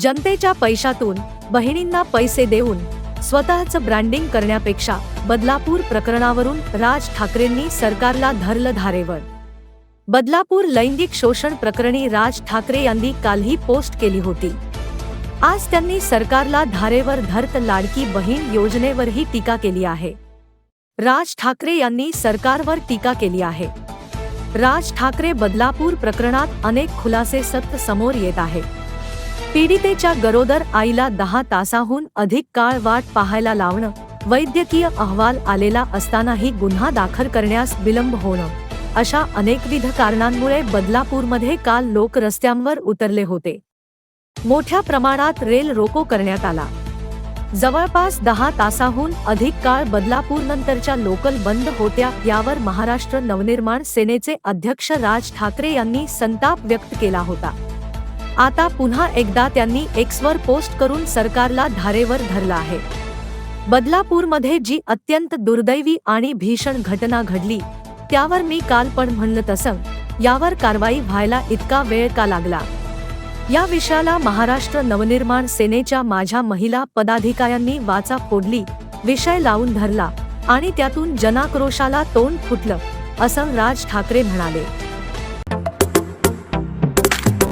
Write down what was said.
जनतेच्या पैशातून बहिणींना पैसे देऊन स्वतःचं ब्रँडिंग करण्यापेक्षा बदलापूर प्रकरणावरून राज ठाकरेंनी सरकारला धरलं धारेवर. बदलापूर लैंगिक शोषण प्रकरणी राज ठाकरे यांनी कालही पोस्ट केली होती. आज त्यांनी सरकारला धारेवर धरत लाडकी बहीण योजनेवरही टीका केली आहे. राज ठाकरे यांनी सरकारवर टीका केली आहे. राज ठाकरे बदलापूर प्रकरणात अनेक खुलासे सत्य समोर येत आहे. पीडितेच्या गरोदर आईला दहा तासाहून अधिक काळ वाट पाहायला लावणं वैद्यकीय अहवाल आलेला असतानाही गुन्हा दाखल करण्यास विलंब होणं अशा अनेकविध कारणांमुळे बदलापूरमध्ये काल लोक रस्त्यांवर उतरले होते. मोठ्या प्रमाणात रेल रोको करण्यात आला. जवळपास दहा तासाहून अधिक काळ बदलापूर नंतरच्या लोकल बंद होत्या यावर महाराष्ट्र नवनिर्माण सेनेचे अध्यक्ष राज ठाकरे यांनी संताप व्यक्त केला होता. आता पुन्हा एकदा त्यांनी एक्सवर पोस्ट करून सरकारला धारेवर धरलं आहे. बदलापूरमध्ये जी अत्यंत दुर्दैवी आणि भीषण घटना घडली त्यावर मी काल पण म्हणलं तसं यावर कारवाई व्हायला इतका वेळ का लागला? या विषयाला महाराष्ट्र नवनिर्माण सेनेच्या माझ्या महिला पदाधिकाऱ्यांनी वाचा फोडली विषय लावून धरला आणि त्यातून जनाक्रोशाला तोंड फुटलं असं राज ठाकरे म्हणाले.